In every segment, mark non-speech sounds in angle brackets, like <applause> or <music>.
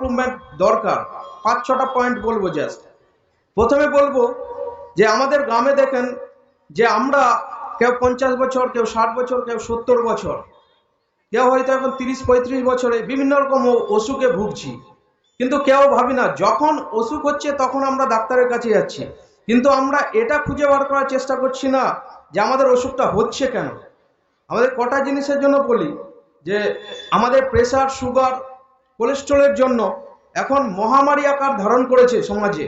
Improvement দরকার। পাঁচ, ছটা পয়েন্ট বলব জাস্ট প্রথমে বলব যে আমাদের গ্রামে দেখেন যে আমরা কেউ পঞ্চাশ বছর, কেউ ষাট বছর, কেউ সত্তর বছর, কেউ হয়তো এখন তিরিশ, পঁয়ত্রিশ বছরে বিভিন্ন রকম অসুখে ভুগছি। কিন্তু কেউ ভাবি না, যখন অসুখ হচ্ছে তখন আমরা ডাক্তারের কাছে যাচ্ছি। কিন্তু আমরা এটা খুঁজে বার করার চেষ্টা করছি না যে আমাদের অসুখটা হচ্ছে কেন। আমাদের কটা জিনিসের জন্য বলি যে আমাদের প্রেসার সুগার কোলেস্ট্রলের জন্য এখন মহামারী আকার ধারণ করেছে সমাজে,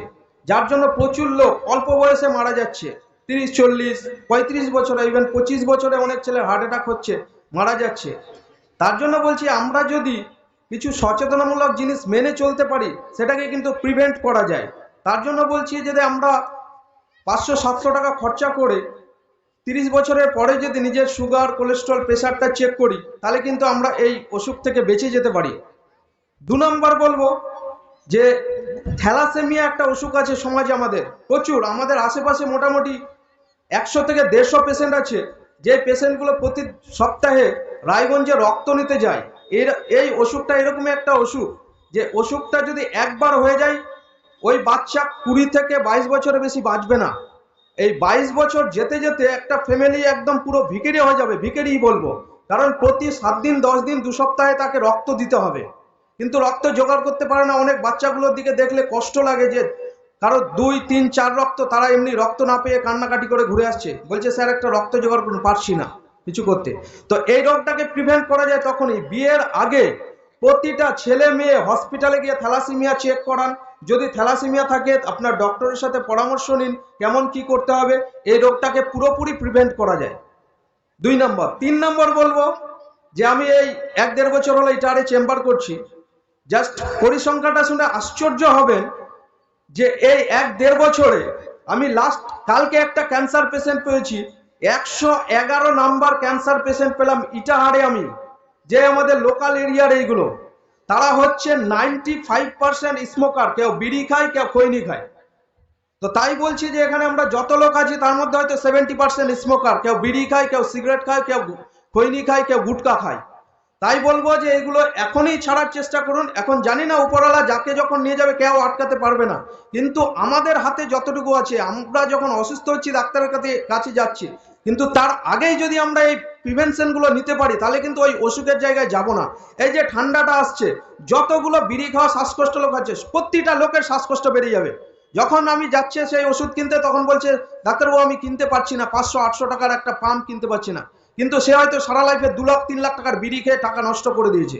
যার জন্য প্রচুর লোক অল্প বয়সে মারা যাচ্ছে। তিরিশ, চল্লিশ, পঁয়ত্রিশ বছরে ইভেন পঁচিশ বছরে অনেক ছেলে হার্ট অ্যাটাক হচ্ছে, মারা যাচ্ছে। তার জন্য বলছি, আমরা যদি কিছু সচেতনামূলক জিনিস মেনে চলতে পারি, সেটাকে কিন্তু প্রিভেন্ট করা যায়। তার জন্য বলছি, যদি আমরা পাঁচশো, সাতশো টাকা খরচা করে তিরিশ বছরের পরে যদি নিজের সুগার কোলেস্ট্রল প্রেশারটা চেক করি, তাহলে কিন্তু আমরা এই অসুখ থেকে বেঁচে যেতে পারি। দু নম্বর বলব যে থ্যালাসেমিয়া একটা অসুখ আছে সমাজে আমাদের, প্রচুর। আমাদের আশেপাশে মোটামুটি একশো থেকে দেড়শো পেশেন্ট আছে, যে পেশেন্টগুলো প্রতি সপ্তাহে রায়গঞ্জে রক্ত নিতে যায়। এর, এই অসুখটা এরকমই একটা অসুখ, যে অসুখটা যদি একবার হয়ে যায়, ওই বাচ্চা কুড়ি থেকে বাইশ বছরের বেশি বাঁচবে না। এই বাইশ বছর যেতে যেতে একটা ফ্যামিলি একদম পুরো ভিকেরি হয়ে যাবে ভিকেরিই বলব। কারণ প্রতি সাত দিন, দশ দিন, দু সপ্তাহে তাকে রক্ত দিতে হবে। কিন্তু রক্ত জোগাড় করতে পারে না। অনেক বাচ্চাগুলোর দিকে দেখলে কষ্ট লাগে যে কারও দুই, তিন, চার রক্ত, তারা এমনি রক্ত না পেয়ে কান্নাকাটি করে ঘুরে আসছে। বলছে, স্যার, একটা রক্ত জোগাড় করুন, পারছি না কিছু করতে। তো এই রোগটাকে প্রিভেন্ট করা যায় তখনই। বিয়ের আগে প্রতিটা ছেলে মেয়ে হসপিটালে গিয়ে থ্যালাসিমিয়া চেক করান। যদি থ্যালাসিমিয়া থাকে, আপনার ডক্টরের সাথে পরামর্শ নিন, কেমন কি করতে হবে। এই রোগটাকে পুরোপুরি প্রিভেন্ট করা যায়। দুই নম্বর। তিন নম্বর বলব যে, আমি এই এক দেড় বছর হলো ইটারে চেম্বার করছি। জাস্ট পরিসংখ্যাটা শুনে আশ্চর্য হবেন যে এই এক দেড় বছরে আমি লাস্ট কালকে একটা ক্যান্সার পেশেন্ট পেয়েছি, একশো এগারো নাম্বার ক্যান্সার পেশেন্ট পেলাম ইটাহারে আমি, যে আমাদের লোকাল এরিয়ার এইগুলো। তারা হচ্ছে নাইনটি ফাইভ পার্সেন্ট স্মোকার কেউ বিড়ি খায়, কেউ খৈনি খায়। তো তাই বলছি যে এখানে আমরা যত লোক আছি, তার মধ্যে হয়তো সেভেন্টি পার্সেন্ট স্মোকার কেউ বিড়ি খায়, কেউ সিগারেট খায়, কেউ খৈনি খায়, কেউ গুটকা খায়। তাই বলব যে এগুলো এখনই ছাড়ার চেষ্টা করুন। এখন জানি না উপরওয়ালা যাকে যখন নিয়ে যাবে, কেউ আটকাতে পারবে না। কিন্তু আমাদের হাতে যতটুকু আছে, আমরা যখন অসুস্থ হচ্ছি, ডাক্তারের কাছে কাছে যাচ্ছি, কিন্তু তার আগেই যদি আমরা এই প্রিভেনশনগুলো নিতে পারি, তাহলে কিন্তু ওই অসুখের জায়গায় যাব না। এই যে ঠান্ডাটা আসছে, যতগুলো বিড়ি খাওয়া শ্বাসকষ্ট লোক আছে, প্রতিটা লোকের শ্বাসকষ্ট বেড়ে যাবে। যখন আমি যাচ্ছে সেই ওষুধ কিনতে, তখন বলছে, ডাক্তারবাবু, আমি কিনতে পারছি না, পাঁচশো, আটশো টাকার একটা পাম্প কিনতে পারছি না। কিন্তু সে হয়তো সারা লাইফে দু লাখ, তিন লাখ টাকার বিড়ি খেয়ে টাকা নষ্ট করে দিয়েছে।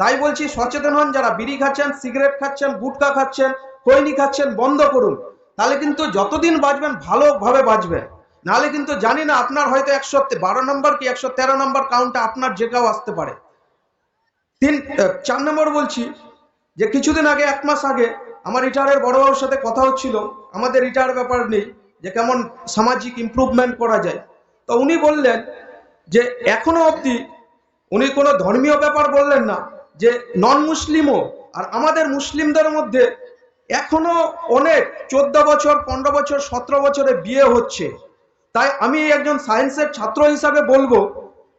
তাই বলছি সচেতন হন, যারা বিড়ি খাচ্ছেন সিগারেট খাচ্ছেন, গুটকা খাচ্ছেন, খৈনি খাচ্ছেন, বন্ধ করুন। তাহলে কিন্তু যতদিন বাঁচবেন, ভালোভাবে বাঁচবেন। নাহলে কিন্তু জানি না আপনার হয়তো একশো বারো নম্বর কি একশো তেরো নম্বর কাউন্টে আপনার যে কেউ আসতে পারে। তিন চার নম্বর বলছি যে কিছুদিন আগে, এক মাস আগে আমার রিটায়ারের বড়বাবুর সাথে কথা হচ্ছিল। আমাদের রিটায়ার ব্যাপার নেই যে কেমন সামাজিক ইমপ্রুভমেন্ট করা যায়। তো উনি বললেন যে এখনও অবধি উনি কোনো ধর্মীয় ব্যাপার বললেন না, যে নন মুসলিমও আর আমাদের মুসলিমদের মধ্যে এখনও অনেক চোদ্দ বছর, পনেরো বছর, সতেরো বছরে বিয়ে হচ্ছে। তাই আমি একজন সায়েন্সের ছাত্র হিসাবে বলব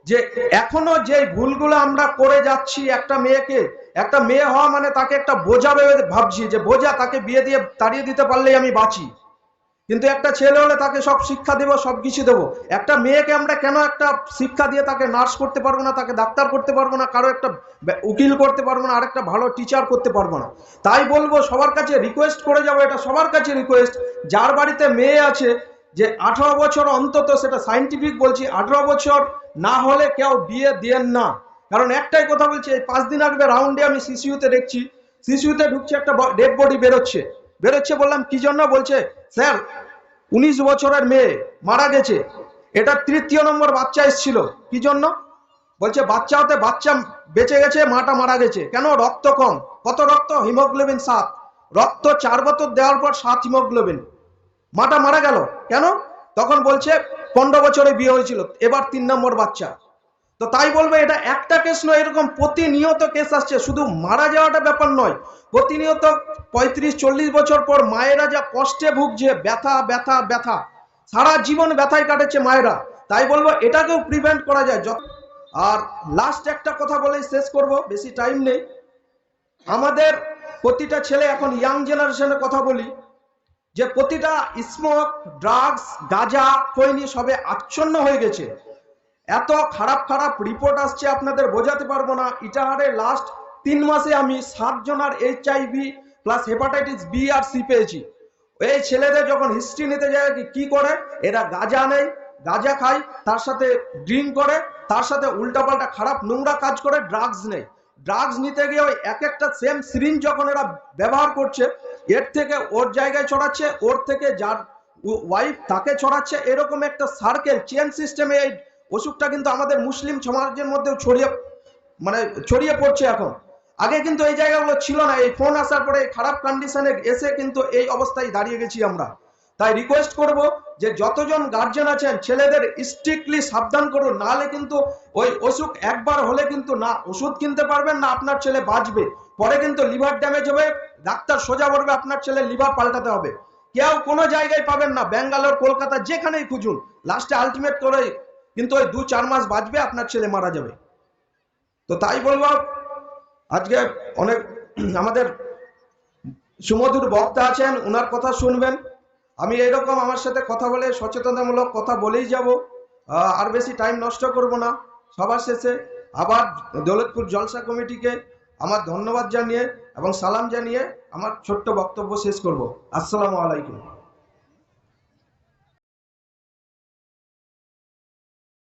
যে এখনও যে ভুলগুলো আমরা করে যাচ্ছি একটা মেয়েকে, একটা মেয়ে হওয়া মানে তাকে একটা বোঝা ভেবে ভাবছি যে বোঝা তাকে বিয়ে দিয়ে তাড়িয়ে দিতে পারলেই আমি বাঁচি। কিন্তু একটা ছেলে হলে তাকে সব শিক্ষা দেবো, সব কিছু দেবো। একটা মেয়েকে আমরা কেন একটা শিক্ষা দিয়ে তাকে নার্স করতে পারব না, তাকে ডাক্তার করতে পারব না, কারও একটা উকিল করতে পারব না আর একটা ভালো টিচার করতে পারব না? তাই বলব, সবার কাছে রিকোয়েস্ট করে যাব, এটা সবার কাছে রিকোয়েস্ট যার বাড়িতে মেয়ে আছে, যে আঠারো বছর অন্তত, সেটা সাইন্টিফিক বলছি, আঠারো বছর না হলে কেউ বিয়ে দিয়েন না। কারণ একটাই কথা বলছি, এই পাঁচ দিন আগে রাউন্ডে আমি সিসিউতে দেখছি সিসিউতে ঢুকছে একটা ডেড বডি বেরোচ্ছে। বেরোচ্ছে বললাম, কি জন্য? বলছে স্যার, উনিশ বছরের মেয়ে মারা গেছে। এটা তৃতীয় নম্বর বাচ্চা এসেছিল। কি জন্য? বলছে, বাচ্চা হতে বাচ্চা বেঁচে গেছে, মাটা মারা গেছে। কেন? রক্ত কম। কত রক্ত? হিমোগ্লোবিন সাত। রক্ত চার বছর দেওয়ার পর সাত হিমোগ্লোবিন। মাটা মারা গেল। কেন? তখন বলছে, পনেরো বছরে বিয়ে হয়েছিল। এবার তিন নম্বর বাচ্চা। তো তাই বলব, এটা একটা কেস নয়, এরকম প্রতিনিয়ত কেস আসছে। শুধু মারা যাওয়াটা ব্যাপার নয়, প্রতিনিয়ত পঁয়ত্রিশ, চল্লিশ বছর পর মায়েরা যা কষ্টে ভুগছে, ব্যথা ব্যথা ব্যথা, সারা জীবন ব্যথায় কাটাচ্ছে মায়েরা। তাই বলব, এটাকেও প্রিভেন্ট করা যায়। যত আর লাস্ট একটা কথা বলেই শেষ করব, বেশি টাইম নেই। আমাদের প্রতিটা ছেলে, এখন ইয়াং জেনারেশনের কথা বলি, যে প্রতিটা স্মোক ড্রাগস গাঁজা খৈনি সবে আচ্ছন্ন হয়ে গেছে। এত খারাপ খারাপ রিপোর্ট আসছে, আপনাদের বোঝাতে পারব না। ইটাহারে লাস্ট তিন মাসে আমি সাত জনার H IV plus hepatitis B আর সি পেয়েছি। এই ছেলেদের যখন হিস্ট্রি নিতে যায় কি- করে? এরা গাঁজা নেই গাঁজা খায়, তার সাথে ড্রিঙ্ক করে, তার সাথে উল্টাপাল্টা খারাপ নোংরা কাজ করে ড্রাগস নেয়। ড্রাগস নিতে গিয়ে ওই এক একটা সেম সিরিঞ্জ যখন এরা ব্যবহার করছে, এর থেকে ওর জায়গায় ছড়াচ্ছে, ওর থেকে যার ওয়াইফ তাকে ছড়াচ্ছে, এরকম একটা সার্কেল চেন সিস্টেমে এই অসুখটা কিন্তু আমাদের মুসলিম সমাজের মধ্যেও ছড়িয়ে মানে ছড়িয়ে পড়ছে এখন। আগে কিন্তু এই জায়গাগুলো ছিল না, এই ফোন আসার পরে খারাপ কন্ডিশনে এসে কিন্তু এই অবস্থায় দাঁড়িয়ে গেছি আমরা। তাই রিকোয়েস্ট করব যে যতজন গার্জেন আছেন, ছেলেদের স্ট্রিক্টলি সাবধান করুন, নাহলে কিন্তু ওই অসুখ একবার হলে কিন্তু না, ওষুধ কিনতে পারবেন না, আপনার ছেলে বাঁচবে। পরে কিন্তু লিভার ড্যামেজ হবে, ডাক্তার সোজা বলবে, আপনার ছেলে লিভার পাল্টাতে হবে। কেউ কোনো জায়গায় পাবেন না, ব্যাঙ্গালোর, কলকাতা, যেখানেই খুঁজুন। লাস্টে আলটিমেট করে কিন্তু ওই দু চার মাস বাঁচবে, আপনার ছেলে মারা যাবে। তো তাই বলব, আজকে অনেক <clears throat> আমাদের সুমধুর বক্তা আছেন ওনার কথা শুনবেন। আমি এরকম আমার সাথে কথা বলে সচেতনতামূলক কথা বলেই যাব। আর বেশি টাইম নষ্ট করব না। সবার শেষে আবার দৌলতপুর জলসা কমিটিকে আমার ধন্যবাদ জানিয়ে এবং সালাম জানিয়ে আমার ছোট্ট বক্তব্য শেষ করব। আসসালামু আলাইকুম।